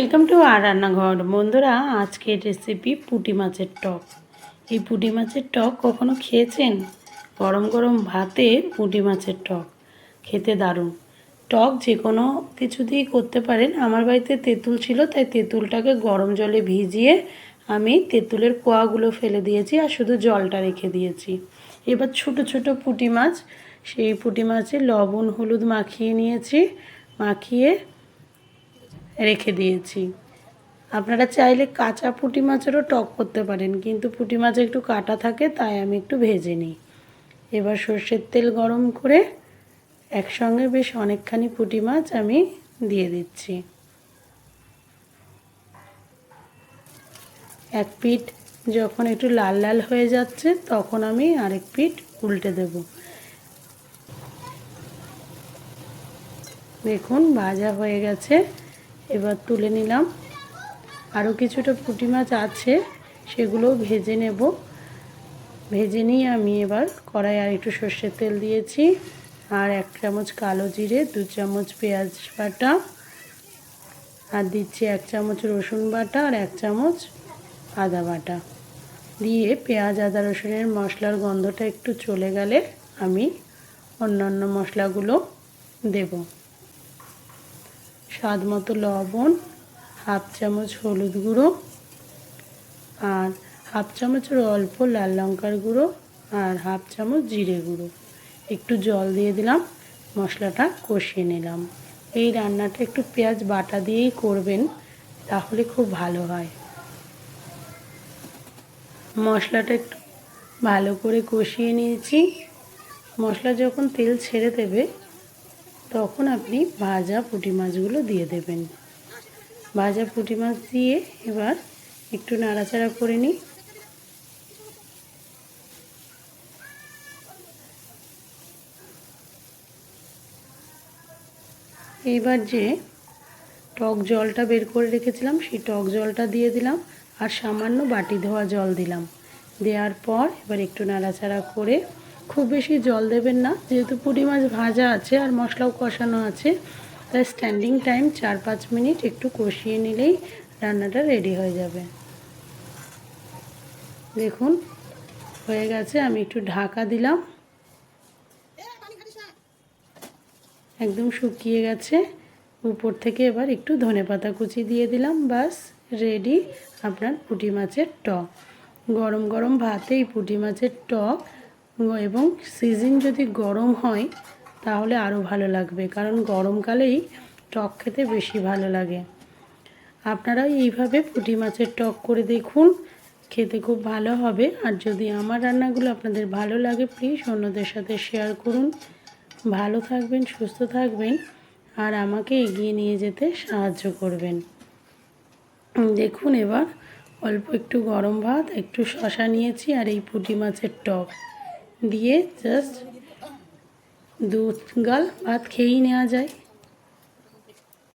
Welcome to আর রান্নাঘর। বন্ধুরা, আজকের রেসিপি পুঁটি মাছের টক। এই পুঁটি মাছের টক কখনো খেয়েছেন? গরম গরম ভাতে পুঁটি মাছের টক। খেতে দারুণ। টক যে কোনো কিছু দিয়েই করতে পারেন। আমার বাড়িতে তেঁতুল ছিল, তাই তেঁতুলটাকে গরম জলে ভিজিয়ে আমি তেঁতুলের কোয়াগুলো ফেলে দিয়েছি আর শুধু জলটা রেখে দিয়েছি। এবার ছোট ছোট পুঁটি মাছ। সেই পুঁটি মাছে লবণ, হলুদ মাখিয়ে নিয়েছি। মাখিয়ে রেখে দিয়েছি। আপনারা চাইলে কাঁচা পুঁটি মাছেরও টক করতে পারেন, কিন্তু পুঁটি মাছ একটু কাটা থাকে, তাই আমি একটু ভেজে নিই। এবার সর্ষের তেল গরম করে একসঙ্গে বেশ অনেকখানি পুঁটি মাছ আমি দিয়ে দিচ্ছি। এক পিঠ যখন একটু লাল লাল হয়ে যাচ্ছে, তখন আমি আরেক পিঠ উল্টে দেব। দেখুন, ভাজা হয়ে গেছে। এবার তুলে নিলাম। আরও কিছুটা পুঁটি মাছ আছে সেগুলো ভেজে নেব। ভেজে নিয়ে আমি এবার কড়াই আর একটু সর্ষের তেল দিয়েছি। আর এক চামচ কালো জিরে, দু চামচ পেঁয়াজ বাটা, আর দিচ্ছি এক চামচ রসুন বাটা আর এক চামচ আদা বাটা। দিয়ে পেঁয়াজ, আদা, রসুনের মশলার গন্ধটা একটু চলে গেলে আমি অন্যান্য মশলাগুলো দেবো। স্বাদ মতো লবণ, হাফ চামচ হলুদ গুঁড়ো আর হাফ চামচের অল্প লাল লঙ্কার গুঁড়ো আর হাফ চামচ জিরে গুঁড়ো। একটু জল দিয়ে দিলাম, মশলাটা কষিয়ে নিলাম। এই রান্নাটা একটু পেঁয়াজ বাটা দিয়েই করবেন, তাহলে খুব ভালো হয়। মশলাটা একটু ভালো করে কষিয়ে নিয়েছি। মশলা যখন তেল ছেড়ে দেবে তখন আপনি ভাজা পুঁটি মাছগুলো দিয়ে দেবেন। ভাজা পুঁটি মাছ দিয়ে এবার একটু নাড়াচাড়া করে নিই। এইবার যে টক জলটা বের করে রেখেছিলাম, সেই টক জলটা দিয়ে দিলাম আর সামান্য বাটি ধোয়া জল দিলাম। দেওয়ার পর এবার একটু নাড়াচাড়া করে খুব বেশি জল দেবেন না, যেহেতু পুঁটি মাছ ভাজা আছে আর মশলাও কষানো আছে, তাই স্ট্যান্ডিং টাইম চার পাঁচ মিনিট একটু কষিয়ে নিলেই রান্নাটা রেডি হয়ে যাবে। দেখুন, হয়ে গেছে, আমি একটু ঢাকা দিলাম। একদম শুকিয়ে গেছে, উপর থেকে এবার একটু ধনে পাতা কুচি দিয়ে দিলাম বাস রেডি আপনার পুঁটি মাছের টক। গরম গরম ভাতে এই পুঁটি মাছের টক এবং সিজন যদি গরম হয়, তাহলে আরও ভালো লাগবে। কারণ গরমকালেই টক খেতে বেশি ভালো লাগে। আপনারা এইভাবে পুঁটি মাছের টক করে দেখুন, খেতে খুব ভালো হবে। আর যদি আমার রান্নাগুলো আপনাদের ভালো লাগে প্লিজ অন্যদের সাথে শেয়ার করুন। ভালো থাকবেন, সুস্থ থাকবেন, আর আমাকে এগিয়ে নিয়ে যেতে সাহায্য করবেন। দেখুন এবার অল্প একটু গরম ভাত, একটু শশা নিয়েছি, আর এই পুঁটি মাছের টক। দিয়ে জাস্ট দু গাল ভাত খেয়েই নেওয়া যায়